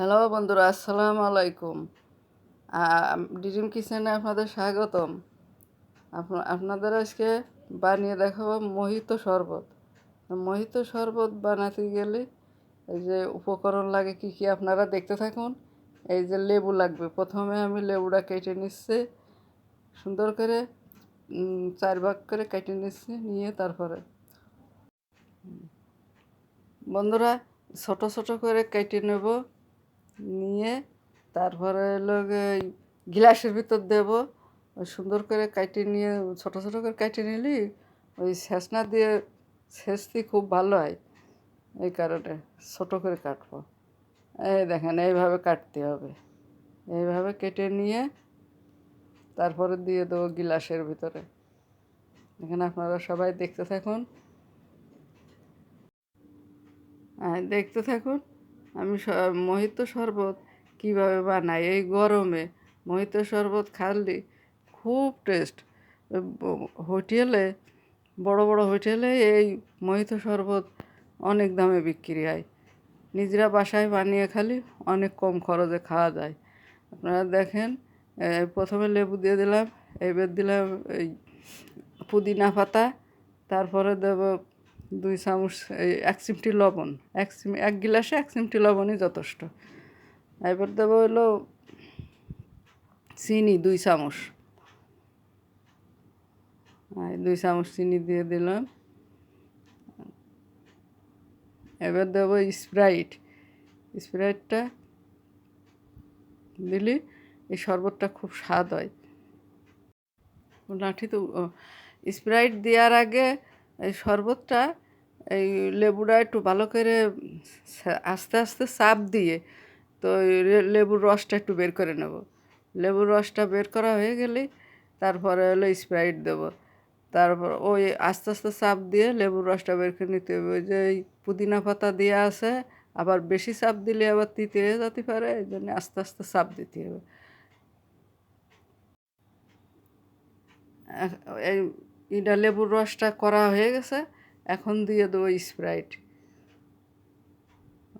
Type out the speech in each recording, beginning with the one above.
Hello বন্ধুরা, আসসালামু আলাইকুম। ডিজিম কিচেনে আপনাদের স্বাগতম। আপনা- আপনাদের আজকে বানিয়ে দেখাবো মোহিত শরবত। মোহিত শরবত বানাতে গেলে এই যে উপকরণ লাগে কি কি আপনারা দেখতে থাকুন। এই যে লেবু লাগবে, প্রথমে আমি লেবুটা কেটে নিচ্ছি। সুন্দর করে চার ভাগ করে কেটে নিচ্ছি, নিয়ে তারপরে। বন্ধুরা, ছোট ছোট করে কেটে নেব। নিয়ে তারপরে হলো গ্লাসের ভিতর দেব। সুন্দর করে কেটে নিয়ে, ছোট ছোট করে কেটে নিলি, ওই ছেঁচনা দিয়ে ছেঁচতে খুব ভালো হয় এই কারণে, ছোট করে কাটবো। এই দেখেন, এইভাবে কাটতে হবে। এইভাবে কেটে নিয়ে তারপরে দিয়ে দেবো গিলাসের ভিতরে। এখানে আপনারা সবাই দেখতে থাকুন। হ্যাঁ দেখতে থাকুন। আমি মোহিত শরবত কীভাবে বানাই? এই গরমে মোহিত শরবত খালি খুব টেস্ট হোটেলে, বড় বড় হোটেলে এই মোহিত শরবত অনেক দামে বিক্রি হয়। নিজেরা বাসায় বানিয়ে খালি অনেক কম খরচে খাওয়া যায়। আপনারা দেখেন প্রথমে লেবু দিয়ে দিলাম, এবার দিলাম এই পুদিনা পাতা, তারপরে দেব দুই চামচ এই এক চিমটি লবণ, এক চিম এক গিলাসে এক চিমটি লবণই যথেষ্ট। এবার দেবো হলো চিনি দুই চামচ। দুই চামচ চিনি দিয়ে দিলাম। এবার দেবো স্প্রাইট। স্প্রাইটটা দিলে এই শরবতটা খুব স্বাদ হয়। লাঠি তো স্প্রাইট দেওয়ার আগে এই শরবতটা এই লেবুটা একটু ভালো করে আস্তে আস্তে চাপ দিয়ে তো লেবুর রসটা একটু বের করে নেব। লেবুর রসটা বের করা হয়ে গেলে তারপরে হলো স্প্রাইট দেবো। তারপর ওই আস্তে আস্তে চাপ দিয়ে লেবুর রসটা বের করে নিতে হবে। ওই যে পুদিনা পাতা দিয়ে আছে, আবার বেশি চাপ দিলে আবার তিতে হয়ে যেতে পারে, এই জন্য আস্তে আস্তে চাপ দিতে হবে। এই এটা লেবুর রসটা করা হয়ে গেছে, এখন দিয়ে দেবো স্প্রাইট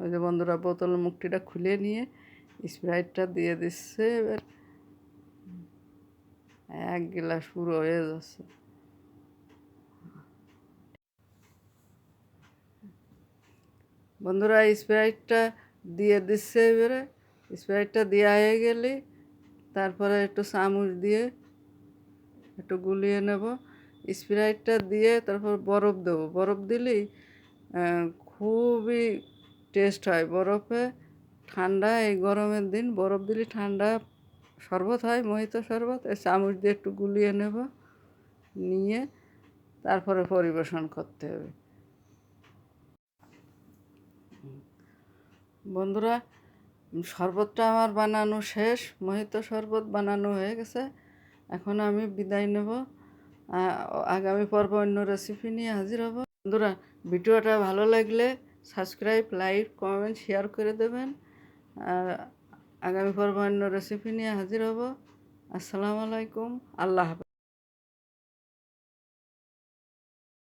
ওই যে বন্ধুরা, বোতল মুখটিটা খুলে নিয়ে স্প্রাইটটা দিয়ে দিচ্ছে, এবার এক গ্লাস পুরো হয়ে যাচ্ছে। বন্ধুরা স্প্রাইটটা দিয়ে দিচ্ছে এবারে। স্প্রাইটটা দেওয়া হয়ে গেলে তারপরে একটু চামচ দিয়ে একটু গুলিয়ে নেব। স্প্রাইটটা দিয়ে তারপর বরফ দেবো। বরফ দিলেই খুবই টেস্ট হয়। বরফে ঠান্ডা, এই গরমের দিন বরফ দিলে ঠান্ডা শরবত হয়, মোহিত শরবত। এই চামচ দিয়ে একটু গুলিয়ে নেব, নিয়ে তারপরে পরিবেশন করতে হবে। বন্ধুরা, শরবতটা আমার বানানো শেষ, মোহিত শরবত বানানো হয়ে গেছে। এখন আমি বিদায় নেব। আগামী পর্ব অন্য রেসিপি নিয়ে হাজির হব। বন্ধুরা, ভিডিওটা ভালো লাগলে সাবস্ক্রাইব লাইক কমেন্ট শেয়ার করে দেবেন। আর আগামী পর্ব অন্য রেসিপি নিয়ে হাজির হব। আসসালামু আলাইকুম। আল্লাহ হাফেজ।